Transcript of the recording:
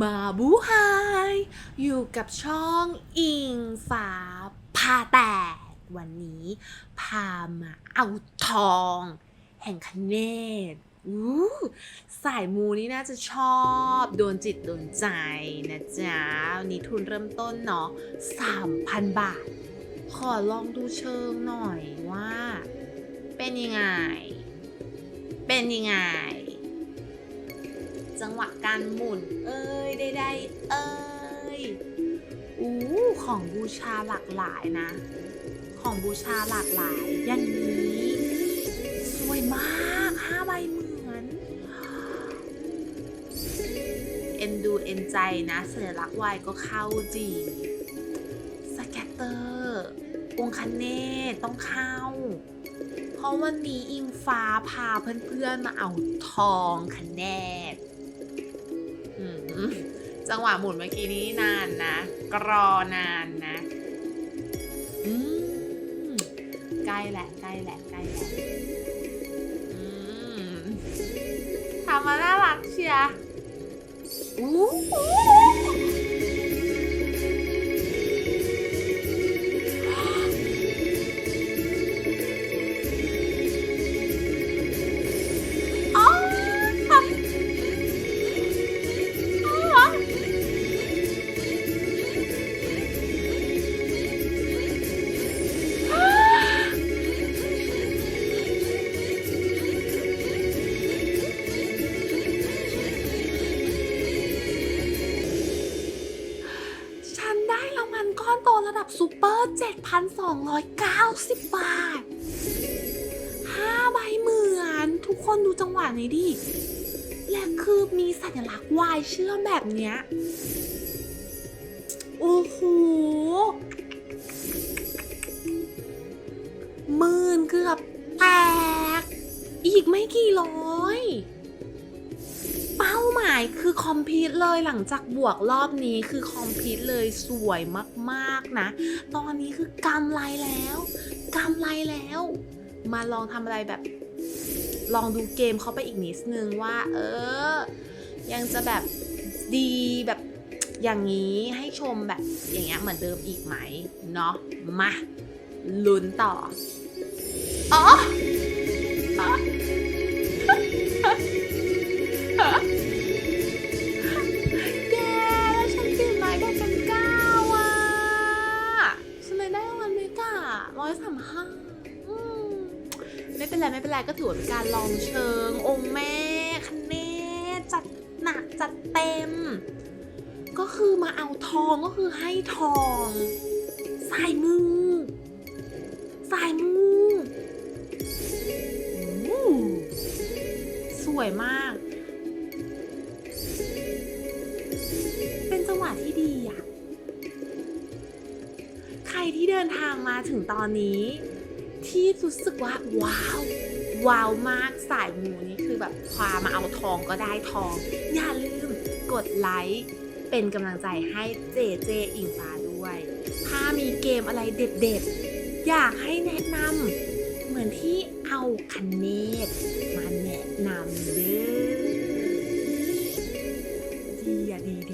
มาบูไฮอยู่กับช่องอิงฟ้าพาแตกวันนี้ พามาเอาทอง แห่งคเนตอู้สายมูนี่น่าจะชอบ โดนจิตโดนใจนะจ๊ะวันนี้ทุนเริ่มต้นเนาะ3,000บาท ขอลองดูเชิงหน่อยว่า เป็นยังไง เป็นยังไง จังหวะการหมุน เอ้ยได้ๆเอ้ยอู้ของบูชาหลากหลายนะ ของบูชาหลากหลายย่างนี้สวยมากห้าใบเหมือนเอ็นดูเอ็นใจนะสัญลักษณ์วายก็เข้าจริงสแกตเตอร์องคันเนตต้องเข้า เพราะวันนี้อิงฟ้าพาเพื่อนๆมาเอาทองคันแนตอืม จังหวะหมุนเมื่อกี้นี้นานนะ กรอนานนะใกล้แหละใกล้แหละใกล้แหละอืมทำมาน่ารักเชียร์ นได้รางวัลก้อนโตระดับซูเปอร์ 7,290 บาท 5 ใบเหมือน ทุกคนดูจังหวะนี้ดิ และคือมีสัญลักษณ์วายเชื่อมแบบเนี้ย โอ้โหหมื่นเกือบแตก อีกไม่กี่ร้อย หมายคือคอมพิวเลยหลังจากบวกรอบนี้คือคอมพิวเลยสวยมากๆนะ ตอนนี้คือกำไรแล้วกำไรแล้ว มาลองทำอะไรแบบ ลองดูเกมเขาไปอีกนิดนึงว่า เออ ยังจะแบบดีแบบอย่างนี้ให้ชมแบบอย่างเงี้ยเหมือนเดิมอีกไหมเนาะมาลุ้นต่อ ไม่เป็นไรไม่เป็นไรก็ถือว่าเป็นการลองเชิง องค์แม่คันเน่จัดหนักจัดเต็ม ก็คือมาเอาทองก็คือให้ทองสายมูสายมูอู้สวยมาก เป็นจังหวะที่ดีอะใครที่เดินทางมาถึงตอนนี้ ที่รู้สึกว่าว้าวว้าวมากสายมูนี่คือแบบพามาเอาทองก็ได้ทอง อย่าลืมกดไลค์เป็นกำลังใจให้เจเจอิงฟ้าด้วย ถ้ามีเกมอะไรเด็ดๆ อยากให้แนะนำเหมือนที่เอาคันเนตมาแนะนำเด้อดีอะดีดี